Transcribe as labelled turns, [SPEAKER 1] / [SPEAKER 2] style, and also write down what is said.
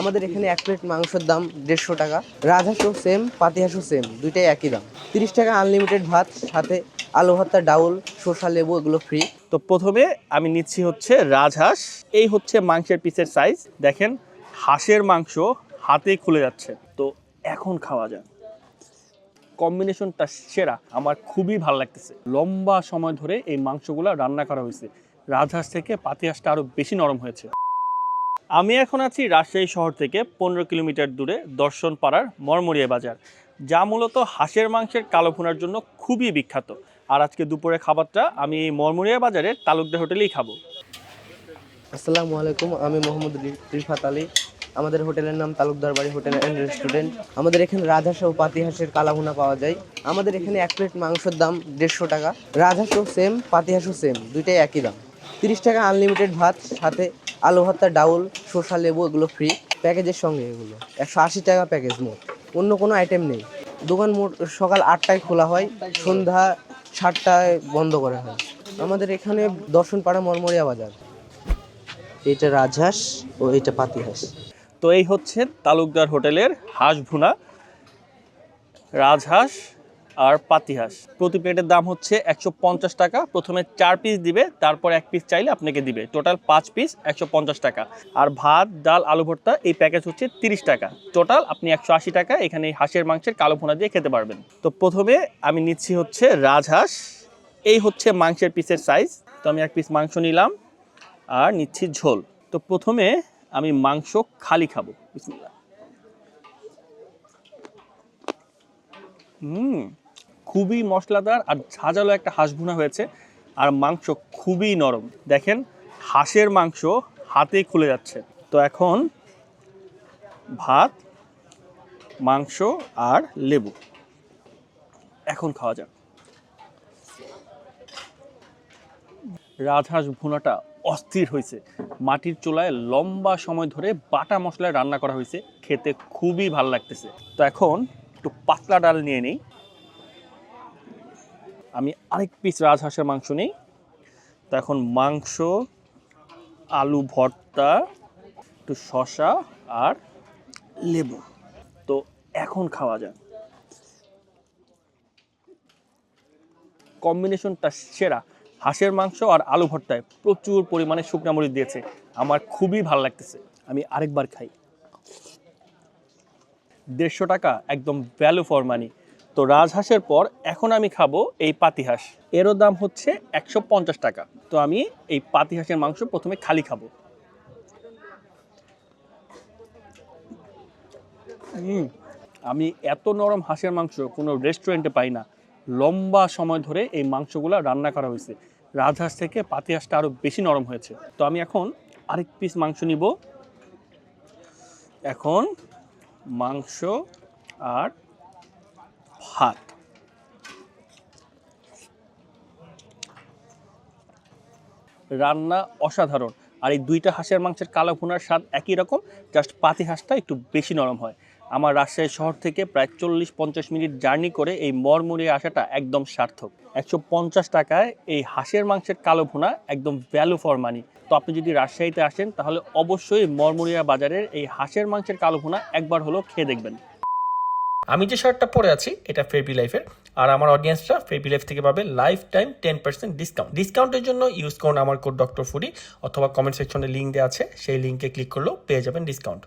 [SPEAKER 1] আমাদের এখানে এক প্লেট মাংসের দাম দেড়শো টাকা। রাজহাঁসও সেম পাতিহাঁসও সেম দুইটাই একই দাম। তিরিশ টাকা আনলিমিটেড ভাত, সাথে আলু ভর্তা, ডাউল শসা লেবু, এগুলো ফ্রি
[SPEAKER 2] তো প্রথমে আমি নিচ্ছি হচ্ছে রাজহাঁস। এই হচ্ছে মাংসের পিসের সাইজ দেখেন, হাঁসের মাংস হাতে খুলে যাচ্ছে। তো এখন খাওয়া যায় কম্বিনেশনটা সেরা। আমার খুবই ভালো লাগতেছে। লম্বা সময় ধরে এই মাংসগুলো রান্না করা হয়েছে। রাজহাঁস থেকে পাতিহাঁসটা আরও বেশি নরম হয়েছে। আমি এখন আছি রাজশাহী শহর থেকে পনেরো কিলোমিটার দূরে দর্শন পাড়ার মরমরিয়া বাজার, যা মূলত হাঁসের মাংসের কালো ভুনার জন্য খুবই বিখ্যাত। আর আজকে দুপুরে খাবারটা আমি এই মরমরিয়া বাজারের তালুকদার হোটেলেই খাব।
[SPEAKER 1] আসসালামু আলাইকুম, আমি মোহাম্মদ রিফাত আলী। আমাদের হোটেলের নাম তালুকদার বাড়ি হোটেল অ্যান্ড রেস্টুরেন্ট। আমাদের এখানে রাজহাঁস ও পাতিহাঁসের কালাভুনা পাওয়া যায়। আমাদের এখানে এক প্লেট মাংসের দাম দেড়শো টাকা। রাজহাঁসও সেম পাতিহাঁসও সেম দুইটাই একই দাম। তিরিশ টাকা আনলিমিটেড ভাত, সাথে আলু ভর্তা, ডাউল শসা লেবু, এগুলো ফ্রি প্যাকেজের সঙ্গে এগুলো। একশো আশি টাকা প্যাকেজ মোট। অন্য কোনো আইটেম নেই। দোকান মোট সকাল আটটায় খোলা হয়। সন্ধ্যা সাতটায় বন্ধ করা হয়। আমাদের এখানে দর্শনপাড়া মরমরিয়া বাজার। এটা রাজহাঁস ও এটা পাতিহাঁস।
[SPEAKER 2] তো এই হচ্ছে তালুকদার হোটেলের হাঁস ভুনা। রাজহাঁস আর পাতিহাঁস প্রতি প্লেটের দাম হচ্ছে একশো পঞ্চাশ টাকা। প্রথমে চার পিস দিবে, তারপর এক পিস চাইলে আপনাকে দিবে। টোটাল পাঁচ পিস একশো পঞ্চাশ টাকা। আর ভাত, ডাল, আলু ভর্তা এই প্যাকেজ হচ্ছে তিরিশ টাকা। টোটাল আপনি একশো আশি টাকা এখানে হাঁসের, মাংসের কালো ভুনা দিয়ে খেতে পারবেন। তো প্রথমে আমি নিচ্ছি হচ্ছে রাজহাঁস। এই হচ্ছে মাংসের পিসের সাইজ তো আমি এক পিস মাংস নিলাম আর নিচ্ছি ঝোল। তো প্রথমে আমি মাংস খালি খাব। বিসমিল্লাহ। হুম। খুবই মশলাদার আর ঝাঁঝালো একটা হাঁস ভুনা হয়েছে। আর মাংস খুবই নরম। দেখেন, হাঁসের মাংস হাতে খুলে যাচ্ছে। তো এখন ভাত, মাংস আর লেবু। এখন খাওয়া যাক। রাজহাঁস ভুনাটা অস্থির হয়েছে। মাটির চুলায় লম্বা সময় ধরে বাটা মশলায় রান্না করা হয়েছে। খেতে খুবই ভালো লাগতেছে। তো এখন একটু পাতলা ডাল নিয়ে নিই। আমি আরেক পিস রাজহাঁসের মাংস নিই। তো এখন মাংস, আলু ভর্তা, একটু শশা আর লেবু। তো এখন খাওয়া যায় কম্বিনেশনটা সেরা। হাঁসের মাংস আর আলু ভর্তায় প্রচুর পরিমাণে শুকনা মরিচ দিয়েছে। আমার খুবই ভালো লাগতেছে। আমি আরেকবার খাই। দেড়শো টাকা, একদম ভ্যালু ফর মানি তো রাজহাঁসের পর এখন আমি খাব এই পাতিহাঁস এরও দাম হচ্ছে একশো পঞ্চাশ টাকা। তো আমি এই পাতিহাঁসের মাংস প্রথমে খালি খাব। আমি এত নরম হাঁসের মাংস কোনো রেস্টুরেন্টে পাই না। লম্বা সময় ধরে এই মাংসগুলো রান্না করা হয়েছে। রাজহাঁস থেকে পাতিহাঁসটা আরও বেশি নরম হয়েছে। তো আমি এখন আরেক পিস মাংস নিব। এখন মাংস আর ভাত রান্না অসাধারণ। আর এই দুইটা হাঁসের মাংসের কালো ভুনার স্বাদ একই রকম জাস্ট পাতি হাঁসটা একটু বেশি নরম হয়। আমার রাজশাহী শহর থেকে প্রায় চল্লিশ পঞ্চাশ মিনিট জার্নি করে এই মরমরিয়ে আসাটা একদম সার্থক। একশো পঞ্চাশ টাকায় এই হাঁসের মাংসের কালো ভুনা একদম ভ্যালু ফর মানি তো আপনি যদি রাজশাহীতে আসেন, তাহলে অবশ্যই মরমরিয়া বাজারের এই হাঁসের মাংসের কালো ভুনা একবার হলেও খেয়ে দেখবেন।
[SPEAKER 3] আমি যে শার্টটা পরে আছি, এটা ফেবি লাইফের আর আমার অডিয়েন্সরা ফেবি লাইফ থেকে পাবে life time ten percent discount ডিসকাউন্টের জন্য ইউজ করুন আমার কোড ডক্টর ফুডি অথবা কমেন্ট সেকশনে লিঙ্ক দেওয়া আছে, সেই লিঙ্কে ক্লিক করলেও পেয়ে যাবেন ডিসকাউন্ট